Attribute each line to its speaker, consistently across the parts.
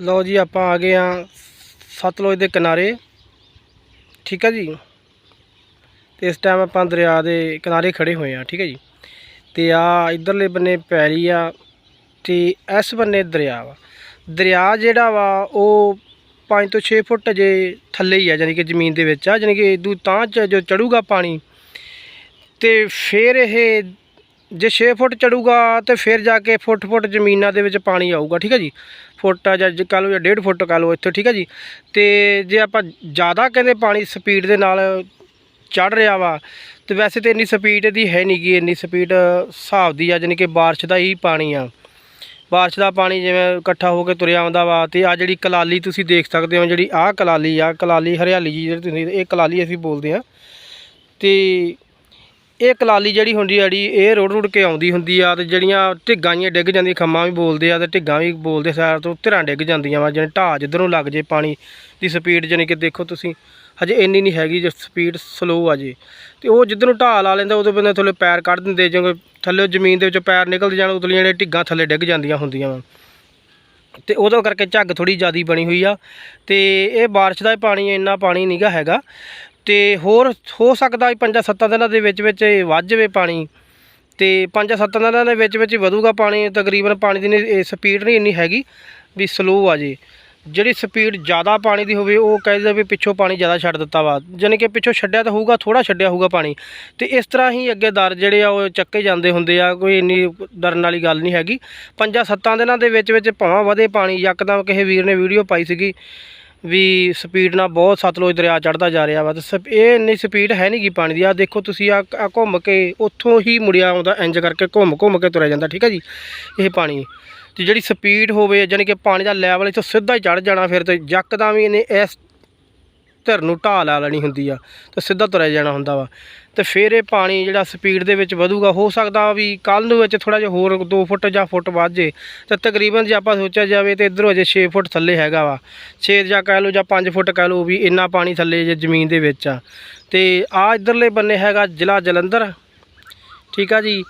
Speaker 1: ਲਓ ਜੀ, ਆਪਾਂ ਆ ਗਏ ਆ ਸਤਲੁਜ ਦੇ ਕਿਨਾਰੇ। ਠੀਕ ਹੈ ਜੀ? ਤੇ ਇਸ ਟਾਈਮ ਆਪਾਂ ਦਰਿਆ ਦੇ ਕਿਨਾਰੇ ਖੜੇ ਹੋਏ ਆ ਠੀਕ ਹੈ ਜੀ? ਤੇ ਆ ਇਧਰਲੇ ਬੰਨੇ ਪੈਲੀ ਆ ਤੇ ਇਸ ਬੰਨੇ ਦਰਿਆ ਵਾ। ਦਰਿਆ ਜਿਹੜਾ ਵਾ, ਉਹ 5 ਤੋਂ 6 ਫੁੱਟ ਜੇ ਥੱਲੇ ਹੀ ਆ ਯਾਨੀ ਕਿ ਜ਼ਮੀਨ ਦੇ ਵਿੱਚ ਆ ਯਾਨੀ ਕਿ ਇਦੂ ਤਾਂ ਚ ਜੋ ਚੜੂਗਾ ਪਾਣੀ। ਤੇ ਫਿਰ ਇਹ ਜੇ 6 ਫੁੱਟ ਚੜੂਗਾ ਤੇ ਫਿਰ ਜਾ ਕੇ ਫੁੱਟ ਫੁੱਟ ਜ਼ਮੀਨਾਂ ਦੇ ਵਿੱਚ ਪਾਣੀ ਆਊਗਾ, ਠੀਕ ਹੈ ਜੀ? ਫੁੱਟ ਆ ਜਾਂ ਕਹ ਲਓ ਜਾਂ 1.5 ਫੁੱਟ ਕਹ ਲਓ ਇੱਥੇ, ਠੀਕ ਹੈ ਜੀ? ਤੇ ਜੇ ਆਪਾਂ ਜ਼ਿਆਦਾ ਕਹਿੰਦੇ ਪਾਣੀ ਸਪੀਡ ਦੇ ਨਾਲ ਚੜ ਰਿਹਾ ਵਾ, ਤੇ ਵੈਸੇ ਤੇ ਇੰਨੀ ਸਪੀਡ ਦੀ ਹੈ ਨਹੀਂ ਗੀ, ਇੰਨੀ ਸਪੀਡ ਹਿਸਾਬ ਦੀ ਆ, ਜਾਣੀ ਕਿ ਬਾਰਿਸ਼ ਦਾ ਹੀ ਪਾਣੀ ਆ। ਬਾਰਿਸ਼ ਦਾ ਪਾਣੀ ਜਿਵੇਂ ਇਕੱਠਾ ਹੋ ਕੇ ਤੁਰਿਆ ਆਉਂਦਾ ਵਾ, ਤੇ ਆ ਜਿਹੜੀ ਕਲਾਲੀ ਤੁਸੀਂ ਦੇਖ ਸਕਦੇ ਹੋ, ਜਿਹੜੀ ਆਹ ਕਲਾਲੀ ਆ, ਕਲਾਲੀ ਹਰਿਆਲੀ ਜੀ ਜਿਹੜੀ ਤੁਸੀਂ, ਇਹ ਕਲਾਲੀ ਅਸੀਂ ਬੋਲਦੇ ਆ। ਤੇ ਇਹ ਕਲਾਲੀ ਜਿਹੜੀ ਹੁੰਦੀ ਆ ਜਿਹੜੀ, ਇਹ ਰੋੜ ਰੋੜ ਕੇ ਆਉਂਦੀ ਹੁੰਦੀ ਆ ਤੇ ਜਿਹੜੀਆਂ ਢਿੱਗਾਂ ਜਿਹੀਆਂ ਡਿੱਗ ਜਾਂਦੀਆਂ ਖੰਮਾਂ ਵੀ ਬੋਲਦੇ ਆ ਤੇ ਢਿੱਗਾਂ ਵੀ ਬੋਲਦੇ ਸਾਰ ਤੋਂ ਧਿਰਾਂ ਡਿੱਗ ਜਾਂਦੀਆਂ ਵਾ ਜਿਵੇਂ ਢਾਹ ਜਿੱਧਰੋਂ ਲੱਗ ਜੇ ਪਾਣੀ ਦੀ ਸਪੀਡ, ਜਾਣੀ ਕਿ ਦੇਖੋ ਤੁਸੀਂ, ਹਜੇ ਇੰਨੀ ਨਹੀਂ ਹੈਗੀ ਜੇ ਸਪੀਡ ਸਲੋ ਆ ਜੇ। ਤੇ ਉਹ ਜਿੱਧਰੋਂ ਢਾਹ ਲਾ ਲੈਂਦਾ ਉਦੋਂ ਬੰਦੇ ਥੱਲੇ ਪੈਰ ਕੱਢ ਦਿੰਦੇ ਜਿਵੇਂ ਥੱਲੇ ਜ਼ਮੀਨ ਦੇ ਵਿੱਚੋਂ ਪੈਰ ਨਿਕਲਦੇ ਜਾਣ ਉਦੋਂ ਜਿਹੜੀਆਂ ਢਿੱਗਾਂ ਥੱਲੇ ਡਿੱਗ ਜਾਂਦੀਆਂ ਹੁੰਦੀਆਂ ਵਾ। ਤੇ ਉਹਦਾ ਕਰਕੇ ਝੱਗ ਥੋੜੀ ਜ਼ਿਆਦੀ ਬਣੀ ਹੋਈ ਆ, ਤੇ ਇਹ ਬਾਰਿਸ਼ ਦਾ ਪਾਣੀ ਇੰਨਾ ਪਾਣੀ ਨਹੀਂਗਾ ਹੈਗਾ। ਤੇ ਹੋਰ ਹੋ ਸਕਦਾ ਪੰਜਾਂ ਸੱਤਾਂ ਦਿਨਾਂ ਦੇ ਵਿੱਚ ਵਿੱਚ ਵੱਧ ਜਾਵੇ ਪਾਣੀ। ਤੇ ਪੰਜਾਂ ਸੱਤਾਂ ਦਿਨਾਂ ਦੇ ਵਿੱਚ ਵਿੱਚ ਵਧੂਗਾ ਪਾਣੀ, ਤਕਰੀਬਨ ਪਾਣੀ ਦੀ ਸਪੀਡ ਨਹੀਂ ਇੰਨੀ ਹੈਗੀ ਵੀ ਸਲੋ ਆ ਜੇ। ਜਿਹੜੀ ਸਪੀਡ ਜ਼ਿਆਦਾ ਪਾਣੀ ਦੀ ਹੋਵੇ, ਉਹ ਕਹਿੰਦੇ ਵੀ ਪਿੱਛੋਂ ਪਾਣੀ ਜ਼ਿਆਦਾ ਛੱਡ ਦਿੱਤਾ ਵਾ। ਜਾਣੀ ਕਿ ਪਿੱਛੋਂ ਛੱਡਿਆ ਤਾਂ ਹੋਊਗਾ ਥੋੜਾ ਛੱਡਿਆ ਹੋਊਗਾ ਪਾਣੀ। ਤੇ ਇਸ ਤਰ੍ਹਾਂ ਹੀ ਅੱਗੇ ਦਰ ਜਿਹੜੇ ਆ, ਉਹ ਚੱਕੇ ਜਾਂਦੇ ਹੁੰਦੇ ਆ, ਕੋਈ ਇੰਨੀ ਡਰਨ ਵਾਲੀ ਗੱਲ ਨਹੀਂ ਹੈਗੀ। ਪੰਜਾਂ ਸੱਤਾਂ ਦਿਨਾਂ ਦੇ ਵਿੱਚ ਵਿੱਚ ਭਾਵਾਂ ਵਧੇ ਪਾਣੀ, ਯਕਦਮ ਕਿਸੇ ਵੀਰ ਨੇ ਵੀਡੀਓ ਪਾਈ ਸੀਗੀ। ਵੀ ਸਪੀਡ ਨਾਲ ਬਹੁਤ ਸਤਲੁਜ ਦਰਿਆ ਚੜਦਾ ਜਾ ਰਿਹਾ ਵਾ ਤੇ ਸਪ- ਇਹ ਇੰਨੀ ਸਪੀਡ ਹੈ ਨਹੀਂ ਗੀ ਪਾਣੀ ਦੀ। ਆ ਦੇਖੋ ਤੁਸੀਂ ਆ ਘੁੰਮ ਕੇ ਉੱਥੋਂ ਹੀ ਮੁੜਿਆ ਆਉਂਦਾ ਇੰਜ ਕਰਕੇ ਘੁੰਮ ਘੁੰਮ ਕੇ ਤੁਰਿਆ ਜਾਂਦਾ, ਠੀਕ ਹੈ ਜੀ? ਇਹ ਪਾਣੀ। ਤੇ ਜਿਹੜੀ ਸਪੀਡ ਹੋਵੇ, ਯਾਨੀ ਕਿ ਪਾਣੀ ਦਾ ਲੈਵਲ ਇੱਥੋਂ ਸਿੱਧਾ ਹੀ ਚੜ ਜਾਣਾ ਫਿਰ ਤੇ ਯਕਦਮ ਹੀ ਇਹਨੇ ਇਸ ਧਿਰ ਨੂੰ ਢਾਹ ਲਾ ਲੈਣੀ ਹੁੰਦੀ ਆ ਤੇ ਸਿੱਧਾ ਤੁਰਿਆ ਜਾਣਾ ਹੁੰਦਾ ਵਾ। ਤੇ ਫਿਰ ਇਹ ਪਾਣੀ ਜਿਹੜਾ ਸਪੀਡ ਦੇ ਵਿੱਚ ਵਧੂਗਾ, ਹੋ ਸਕਦਾ ਵੀ ਕੱਲ ਨੂੰ ਵਿੱਚ ਥੋੜਾ ਜਿਹਾ ਹੋਰ 2 ਫੁੱਟ ਜਾਂ ਫੁੱਟ ਵੱਧ ਜੇ। ਤਾਂ ਤਕਰੀਬਨ ਜੇ ਆਪਾਂ ਸੋਚਿਆ ਜਾਵੇ ਤੇ ਇਧਰੋਂ ਅਜੇ 6 ਫੁੱਟ ਥੱਲੇ ਹੈਗਾ ਵਾ। 6 ਜਾਂ ਕਹਿ ਲਓ ਜਾਂ 5 ਫੁੱਟ ਕਹਿ ਲਓ ਵੀ ਇੰਨਾ ਪਾਣੀ ਥੱਲੇ ਜੇ ਜ਼ਮੀਨ ਦੇ ਵਿੱਚ ਆ। ਤੇ ਆ ਇਧਰਲੇ ਬੰਨੇ ਹੈਗਾ ਜ਼ਿਲ੍ਹਾ ਜਲੰਧਰ। ਠੀਕ ਆ ਜੀ।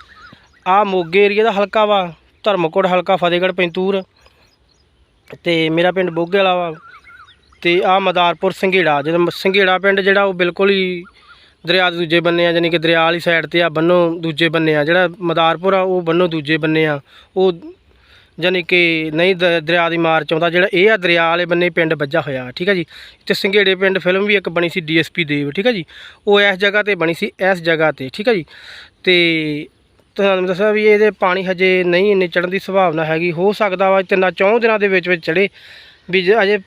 Speaker 1: ਆ ਮੋਗੇ ਏਰੀਆ ਦਾ ਹਲਕਾ ਵਾ, ਧਰਮਕੋਟ ਹਲਕਾ ਫਤਿਹਗੜ੍ਹ, ਪੈਂਤੂਰ। ਤੇ ਮੇਰਾ ਪਿੰਡ ਬੋਗੇ ਵਾਲਾ ਵਾ। ਤੇ ਆ ਮਦਾਰਪੁਰ ਸੰਘੇੜਾ, ਜਦੋਂ ਸੰਘੇੜਾ ਪਿੰਡ ਜਿਹੜਾ ਉਹ ਬਿਲਕੁਲ ਹੀ ਦਰਿਆ ਦੇ ਦੂਜੇ ਬੰਨੇ ਆ ਯਾਨੀ ਕਿ ਦਰਿਆ ਵਾਲੀ ਸਾਈਡ ਤੇ ਆ, ਬੰਨੋ ਦੂਜੇ ਬੰਨੇ ਆ, ਜਿਹੜਾ ਮਦਾਰਪੁਰ ਆ, ਉਹ ਬੰਨੋ ਦੂਜੇ ਬੰਨੇ ਆ, ਉਹ ਯਾਨੀ ਕਿ ਨਹੀਂ ਦ- ਦਰਿਆ ਦੀ ਮਾਰ ਚ ਆਉਂਦਾ ਜਿਹੜਾ ਇਹ ਆ ਦਰਿਆ ਵਾਲੇ ਬੰਨੇ ਪਿੰਡ ਵੱਜਾ ਹੋਇਆ, ਠੀਕ ਹੈ ਜੀ? ਤੇ ਸੰਘੇੜੇ ਪਿੰਡ ਫਿਲਮ ਵੀ ਇੱਕ ਬਣੀ ਸੀ ਡੀਐਸਪੀ ਦੇਵ, ਠੀਕ ਹੈ ਜੀ? ਉਹ ਇਸ ਜਗ੍ਹਾ ਤੇ ਬਣੀ ਸੀ, ਇਸ ਜਗ੍ਹਾ ਤੇ, ਠੀਕ ਹੈ ਜੀ? ਤੇ ਤੁਹਾਨੂੰ ਦੱਸਿਆ ਵੀ ਇਹਦੇ ਪਾਣੀ ਹਜੇ ਨਹੀਂ ਇੰਨੇ ਚੜਨ ਦੀ ਸੰਭਾਵਨਾ ਹੈਗੀ, ਹੋ ਸਕਦਾ ਵਾ ਤਿੰਨਾਂ ਚੌਂ ਦਿਨਾਂ ਦੇ ਵਿੱਚ ਵਿੱਚ ਚੜੇ ਵੀ ਜੇ ਅਜੇ